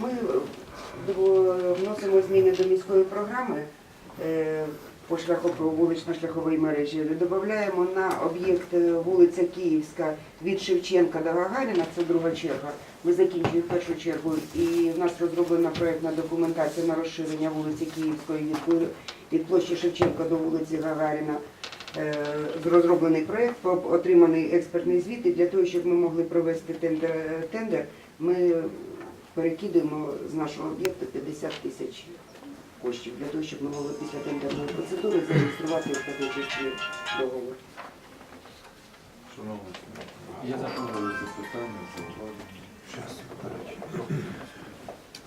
Ми е, вносимо зміни до міської програми е, по вулично-шляховій мережі. Додаємо на об'єкт е, вулиця Київська від Шевченка до Гагаріна, це друга черга. Ми закінчуємо першу чергу, і в нас розроблена проєктна документація на розширення вулиці Київської від площі Шевченка до вулиці Гагаріна. Е, Розроблений проєкт, отриманий експертний звіт, і для того, щоб ми могли провести тендер, тендер ми перекидуємо з нашого об'єкту 50 тисяч коштів для того, щоб ми могли після тендерної процедури зареєструвати в договор. Шановні, Я за. були запитання, зауваження.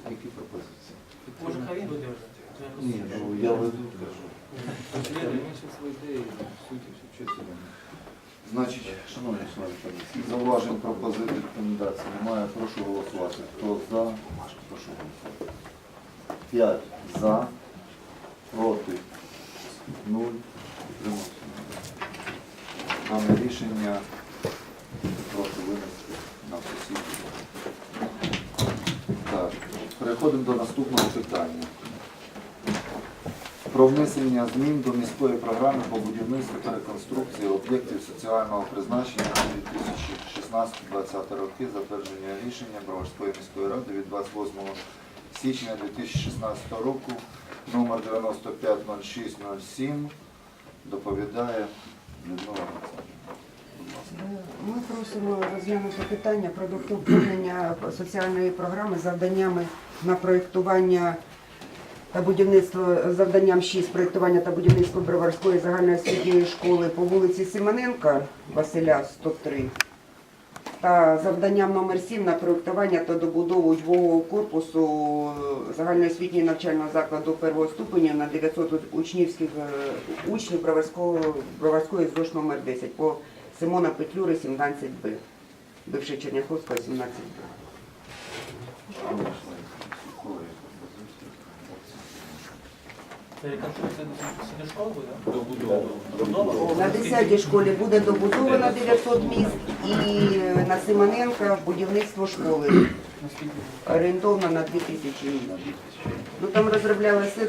Які пропозиції? Може, хай він буде. Ні, ну я веду, кажу. Чесно. Значить, шановні члени зауважень, пропозицій, рекомендацій немає. Прошу голосувати. Хто за? Прошу голосувати. П'ять за, проти, нуль. Утримався. Дане рішення прошу винести на засідання. Так, переходимо до наступного питання. Про внесення змін до міської програми по будівництву та реконструкції об'єктів соціального призначення на 2016-2020 роки, затвердження рішення Броварської міської ради від 28 січня 2016 року, номер 950607, доповідає Людмила Олександрівна. Ласка. Ми просимо розглянути питання про доповнення соціальної програми завданнями на проєктування та будівництво завданням 6 проєктування та будівництво Броварської загальноосвітньої школи по вулиці Симоненка Василя 103 та завданням номер 7 на проєктування та добудову учбового корпусу загальноосвітнього навчального закладу першого ступеня на 900 учнівських е, учнів Броварської ЗОЖ номер 10 по Симона Петлюри 17Б, бивши Черняховського 17Б. Шановні члени комісії, слухаю пропозиції. Це? Добудова. На 10-й школі буде добудовано 900 місць і на Симоненка будівництво школи орієнтовно на 2000 місць. Ну там розроблялися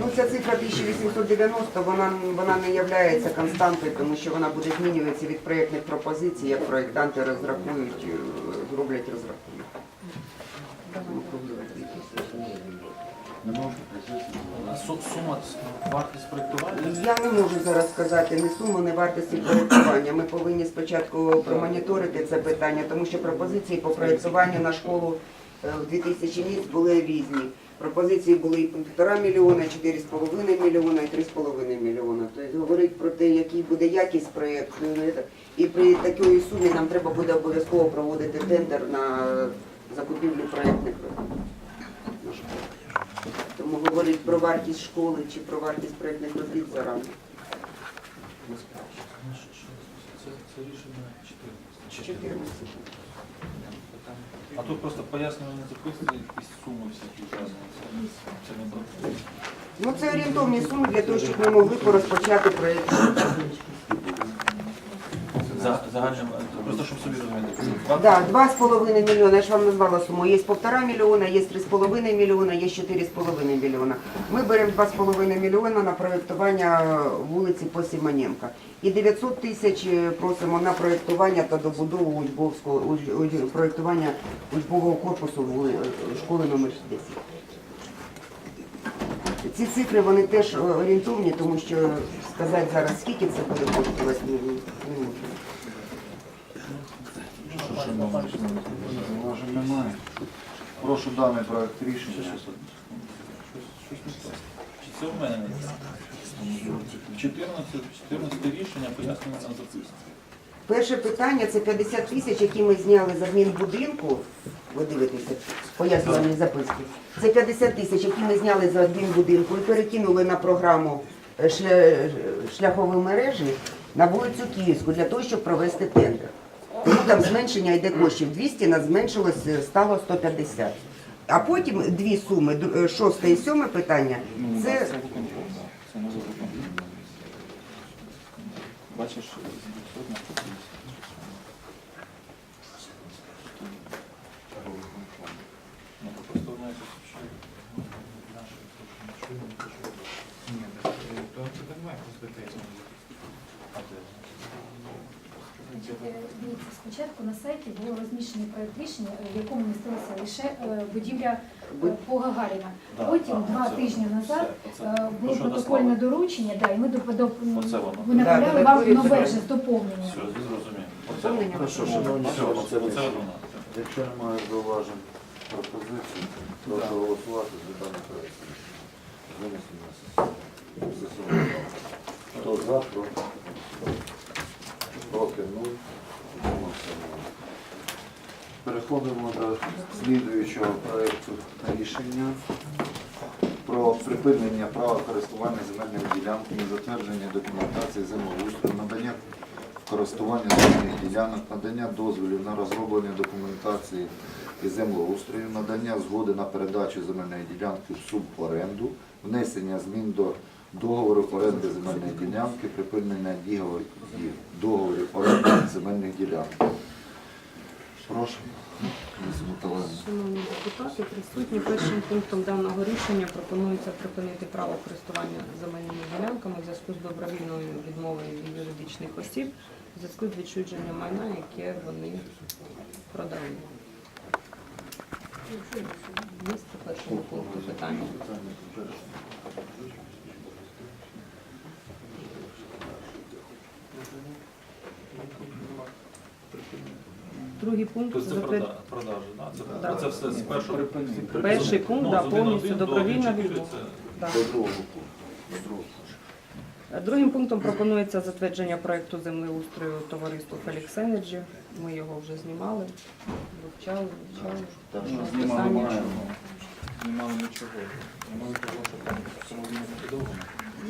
ну ця цифра 1890, вона вона не є константою, тому що вона буде змінюватися від проєктних пропозицій, як проєктанти розрахують, е, кругло 2000. Не можу. А су- Сума, вартість проєктування? Я не можу зараз сказати ні суму, ні вартості проєктування. Ми повинні спочатку промоніторити це питання, тому що пропозиції по проєктуванню на школу е, в 2000 місць були різні. Пропозиції були і по півтора мільйона, і 4,5 мільйона, і 3,5 мільйона. Тобто говорить про те, який буде якість проєкту. ну, І при такій сумі нам треба буде обов'язково проводити тендер на закупівлю проєктних робіт. Говорить про вартість школи чи про вартість проєктних робіт зарано. Це рішення 14. 14. А тут просто пояснювальні записки, якісь суми. Це не. Ну це орієнтовні суми для того, щоб ми могли порозпочати проєкт. За, загальним, просто щоб собі розуміти. Два- Да, 2,5 мільйона, я ж вам назвала суму. Є 1,5 мільйона, є 3,5 мільйона, є 4,5 мільйона. Ми беремо 2,5 мільйона на проєктування вулиці по Сімоненка. І 900 тисяч е, просимо на проєктування та добудову учбовського уч- уч- проєктування учбового корпусу вули- школи номер 10. Ці цифри вони теж орієнтовні, тому що сказати зараз, скільки це буде коштувати, не, немає. Прошу даний проект рішення. Чи це в мене 14, 14 рішення пояснювальна записка. Перше питання це 50 тисяч, які ми зняли з адмінбудинку. Ви дивитеся, пояснювальні записки. Це 50 тисяч, які ми зняли з адмінбудинку і перекинули на програму е, шляхової мережі на вулицю Київську для того, щоб провести тендер. Тому там зменшення йде коштів 200, нас зменшилось, е, стало 150. А потім дві суми, е, шосте і сьоме питання, це Це. Бачиш, з 200 на 150. Спочатку на сайті було розміщений проект рішення, в якому містилася лише е, будівля е, по Гагаріна. Да, Потім ага, два це- тижні назад Оце, е, було Ну, що протокольне дослали? доручення, да, і ми доп- доп- Оце воно. ви направляли Да, вам додаткові нове вже з доповненням. Все, зрозумів. Оце Доповнення. воно. Хорошо, шановні Все, оце- оце воно. Якщо немає зауважень пропозицій, прошу голосувати за даний проект. На сесію. Хто за, проти? Проти, нуль. Переходимо до слідуючого проекту рішення про припинення права користування земельними ділянками, затвердження документації землеустрою, надання користування земельних ділянок, надання дозволів на розроблення документації і землеустрою, надання згоди на передачу земельної ділянки в суборенду, внесення змін до договору оренди земельної ділянки, припинення договорів договорів оренди земельних ділянок. Прошу. Шановні депутати, присутні першим пунктом даного рішення пропонується припинити право користування земельними ділянками в зв'язку з добровільною відмовою від юридичних осіб, в зв'язку з відчудженням майна, яке вони продали. Є по першому пункту питання. Другий пункт Тобто це затвер- прода- продажі, да? Це, Да. це все з першого. Перший пункт, Ну, да, повністю добровільна відмова. Да. До другого пункту. До другого. Другим пунктом пропонується затвердження проекту землеустрою товариству Felix Energy. Ми його вже знімали, вивчали, вивчали. Так що знімали Питання? Знімали нічого. Знімали того, що там самовільно побудовано.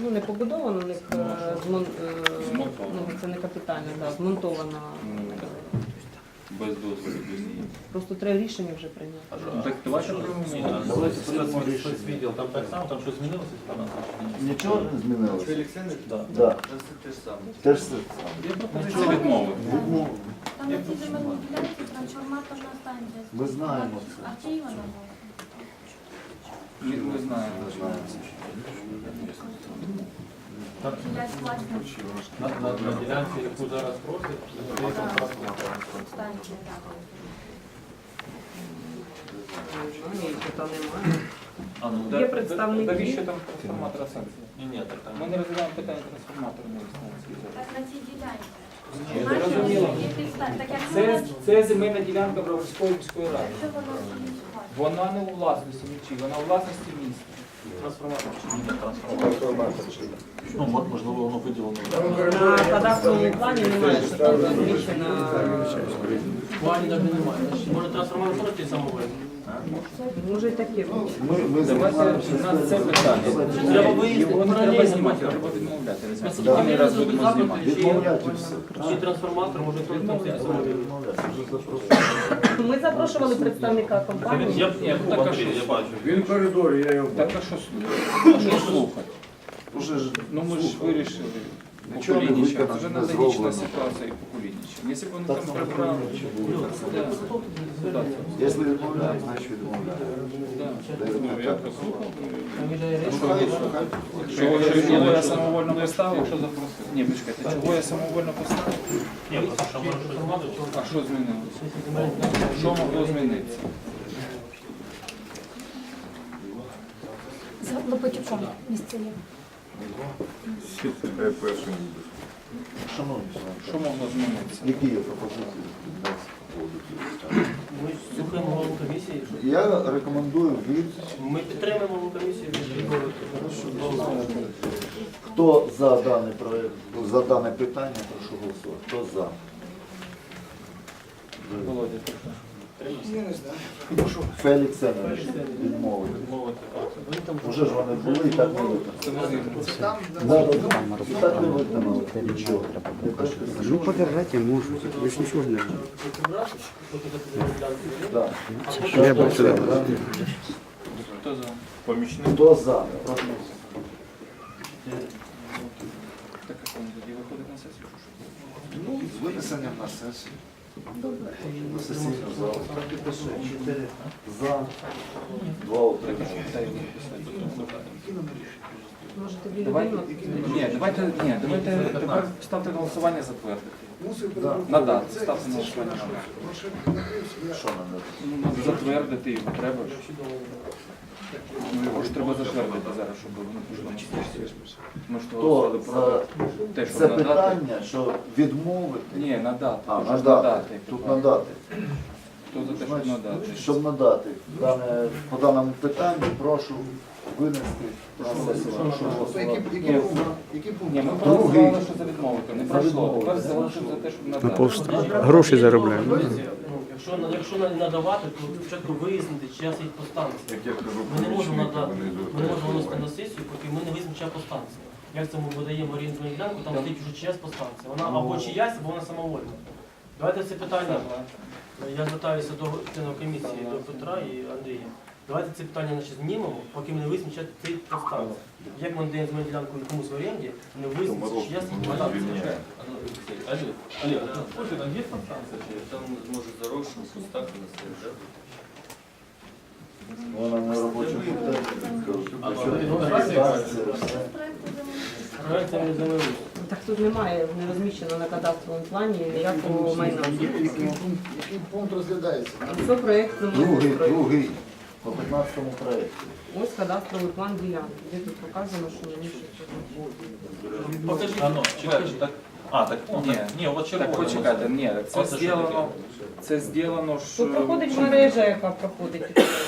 Ну, не побудовано, у них е, змон, е, Змонтовано. ну, це не капітально, да, змонтована. Без дозволу. Просто треба рішення вже прийняти. Так давайте приймемо. Давайте. Спецвідділ, там так само, там щось змінилося? Нічого не змінилося? Да. Да. Те ж саме. Я пропозицію відмови. Відмову. Там на цій земельній ділянці трансформаторна станція. Ми знаємо це. А чиї вона була? Ми, ми знаємо. На, на, на ділянці, яку зараз просять, це. Ну, і немає. А, ну, Є представники. Навіщо там трансформатора станції? Ні, ні, так там. Ми не розглядаємо питання трансформаторної станції. Так на цій ділянці. Ні, зрозуміло. Це, це земельна ділянка Броварської міської ради. вона не у власності нічої, вона у власності міста. Трансформатор трансформатор. Ну, мо- можливо, воно виділено. На кадастровому плані немає, що там розміщена. Плані навіть немає. Може трансформатор той самий Може і таке. Ми, займаємося це питання. Треба виїздити, треба знімати, треба відмовляти. Ми раз будемо знімати. Чи трансформатор, може хтось там Відмовляти. Ми запрошували представника компанії. Я, я, так, а що, я бачу. Він в коридорі, я його Так а що слухати? Ну ми ж вирішили. Поколіннича. Це вже не аналогічна ситуація і поколіннича. Якщо б вони там прибрали. Якщо відмовляють, значить відмовляють. Дай Ну. Ну. Чого я, чого самовольно поставив? Якщо запросив. Ні, почекайте, чого я самовольно поставив? Ні, просто що може щось змінити. А що змінилося? Що могло змінитися? З Лопатюком місце є. Шановні Що могло змінитися? які є пропозиції від нас по поводу Києва? Ми слухаємо голову комісії. Я рекомендую від Ми підтримуємо голову комісії від Хто за даний проект, за дане питання, прошу голосувати. Хто за? Володя, Фелікс Семенович відмовити. Мовити. Уже ж вони були і так не виконали. Це возили. Да, да, да. І так не. Нічого. Ну, подержать я можу, ви ж нічого не Да. Я сюди. Хто за? Хто за? Прошу. Так як вони тоді виходить на сесію? Ну, з винесенням на сесію. Сесійну залу. За. Два утримання. Тоді Давайте, ні, давайте, ні, давайте тепер ставте на голосування затвердити. Да. Надати, ставте на голосування. Що надо? Ну, затвердити його треба ж. Ну його ж треба затвердити зараз, щоб воно пішло на сесію. Ми ж То голосували про за те, щоб це надати. питання, що відмовити. Ні, надати. А, ж надати. Тут надати. Хто за те, щоб Значить, надати? Щоб надати дане, по даному питанню, прошу винести на сесію. Прошу голосувати. Ми проголосували, що за відмовити. Не пройшло. Тепер залишимо за те, щоб надати. Гроші заробляємо. Ну, Якщо, якщо на- надавати, то спочатку вияснити, чи я стоїть по станції. Ми не можемо надати, ми не можемо виносити на сесію, поки ми не визнаємо, чия по станції. Як це ми видаємо орієнтну ділянку, там стоїть вже чиясь по станції. Вона або чиясь, або вона самовольна. Давайте це питання. Я звертаюся до членів комісії, до Петра і Андрія. Давайте це питання значить, знімемо, поки ми не визнаємо, чия стоїть по. Як ми надаємо земельну ділянку комусь в оренді, не визнаємо, чия стоїть по. Олег, там чи є? Там може заросшим кустах на стоїть. Вона на робочому Що ну, ну, ну. Так тут немає, не розміщено на кадастровому плані ніякого майна. Який пункт розглядається? Це проєкт Другий, другий. По 15-му проєкті. Ось кадастровий план ділянки, де тут показано, що мені щось А ну, чекай, так. А, так, Ні. так, ні, от червоне. Так почекайте, ні, це Оце що зроблено, таке? це зроблено ж... Тут проходить мережа, яка проходить.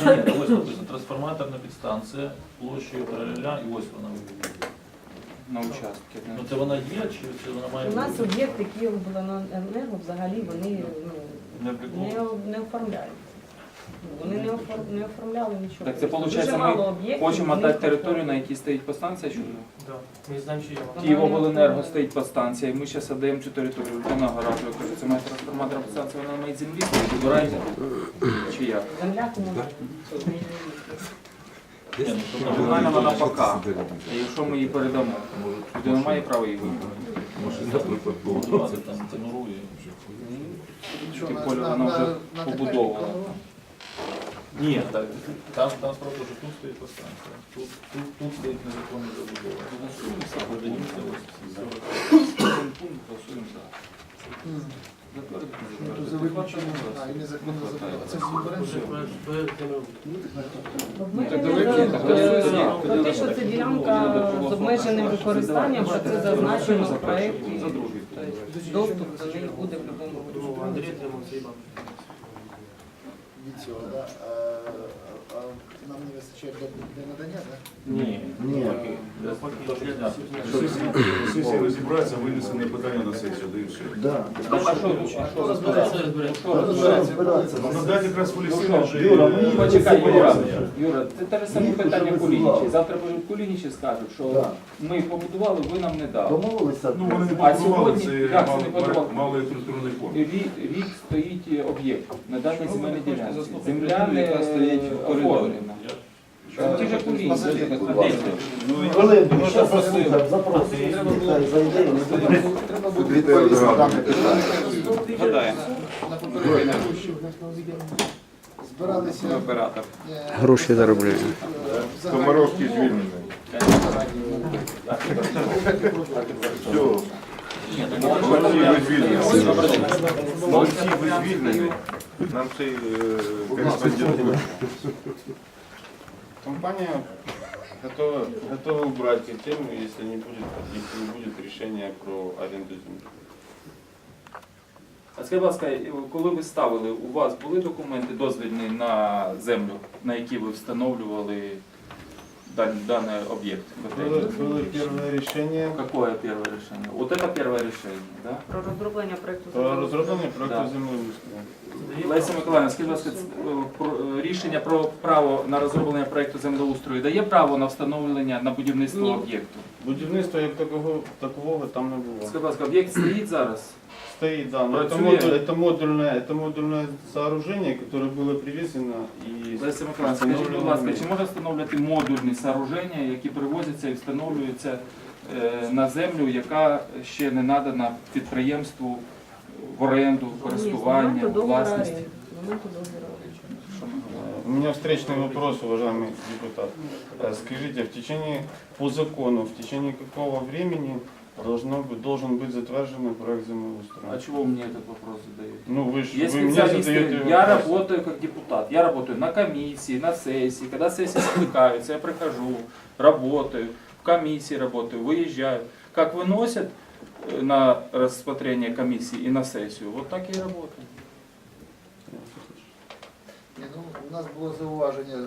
Ні, ось написано, трансформаторна підстанція площею траля і ось вона. на участки. да. Ну це вона є, чи чи вона має У нас бути? об'єкти Київобленерго взагалі вони ну, Не облікована? не, не оформляють. Вони не, офор, не оформляли нічого. Так це виходить, ми об'єктів, хочемо вони дати територію, на якій стоїть подстанція, що Да. Ми знаємо, що є. Вона Києвобленерго стоїть подстанція, і ми зараз віддаємо цю територію. Людина гаражу, я кажу, це має трансформатор подстанція, вона на моїй землі стоїть, вибирайте. Чи як? Земля комунальна. Ну, Комунальна вона пока. І якщо ми її передамо, людина має право її вибрати. будувати там тимуру. Тим поле вона вже побудована. Ні, так, там, там справа, що тут стоїть подстанція, тут, тут, тут стоїть незаконна забудова. Подивіться, ось всі. Кожен пункт голосуємо за. Ну, за а, і незаконно забудова. Це так давайте, так давайте, ділянка з обмеженим використанням, що це зазначено в проєкті. Тобто доступ до неї буде в будь-якому Ну, випадку. Від цього, да? А, а нам не вистачає для, для надання, так? Ні, Ні. Сесія розібратися, винесене питання на сесію, да і все. Да. А що. Ну, надати якраз Ну Полісина вже... Їх Почекай, Юра. Юра, це те ж саме питання Кулінічі. Завтра Кулінічі скажуть, що ми побудували, ви нам не дали. Домовилися? Ну, вони не А побудували, сьогодні- це малий структурний фонд. Рік, стоїть об'єкт, надати земельні ділянці. Земля Земля, не стоїть в коридорі. Ті ж Кулінічі. Позовіть, будь А ласка. де це? Хвилинку, ще запросимо, запросимо. Нехай зайде, і ми будемо Треба буде відповісти на дане питання. Гадаємо. збиралися Оператор. е, Гроші заробляємо. загальні Комаровський звільнений. Все. Молодці, ви звільнені. Ось Молодці, ви звільнені. Нам цей е, кореспондент. Компания готова, готова убрать эту тему, если не будет, если не будет решения про аренду земли. А скажіть, будь ласка, коли ви ставили, у вас були документи дозвільні на землю, на які ви встановлювали дан- даний об'єкт? Было, было первое решение Какое первое решение? Вот это первое решение, да? Про розроблення проєкту по разработанию проекта Да. землеустройства. Леся Миколаївна, скажіть, будь ласка, ц- е, про- е, рішення про право на розроблення проєкту землеустрою дає право на встановлення на будівництво Ні. об'єкту? Будівництва як такого, такового там не було. Скажіть, будь ласка, об'єкт стоїть зараз? Стоит, да, но это, Працює. модуль, это, модульное, это модульное сооружение, которое было привезено и Леся Миколаївна, скажіть, будь ласка, чи можна встановлювати модульні сооруження, які привозяться і встановлюються е, на землю, яка ще не надана підприємству в оренду, користування, власність? Моменту договору оренди. Що ми говоримо? У меня встречный вопрос, уважаемый депутат. Э, Скажите, в течение, по закону, в течение какого времени Должно быть, должен быть затверженный проект землеустройства. А чего мне этот вопрос задаете? Ну вы же Есть вы мне специалисты, задаете я вопрос. работаю как депутат, я работаю на комиссии, на сессии, когда сессии скликаются, я прихожу, работаю, в комиссии работаю, выезжаю. Как выносят э, на рассмотрение комиссии и на сессию, вот так и работаю. Ні, ну, у нас було зауваження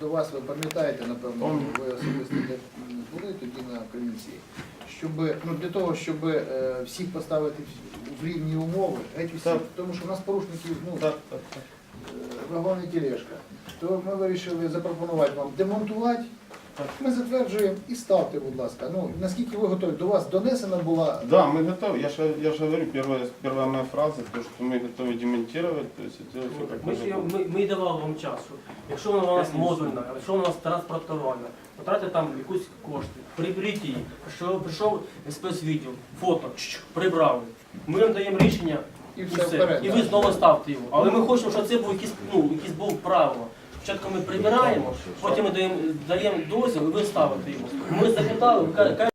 до вас, ви пам'ятаєте, напевно, ви особисто не були тоді на комісії, щоб ну, для того, щоб е, всіх поставити в- рівні умови, геть Так. тому що у нас порушників ну, Так, так, так. е, вагон і тележка, то ми вирішили запропонувати вам демонтувати. Ми затверджуємо і ставте, будь ласка. Ну, наскільки ви готові? До вас донесена була Да, мы готовы. Я же, я же говорю, первая, первая моя фраза, то, что мы готовы демонтировать, то есть сделать все как Ми, мы ж її- готовы. ми, ми й давали вам часу. Якщо вона у нас модульна, якщо вона у нас транспортувальна, потратьте там якусь кошти, приберіть її, що прийшов спецвідділ, фото, чш, прибрали. Ми вам даємо рішення і і все все. вперед. І да. ви знову ставте його. Але ми хочемо, щоб це був якийсь, ну, якийсь був правило. Спочатку ми прибираємо, потім ми даємо, дозвіл, і ви ставите його. Ми запитали,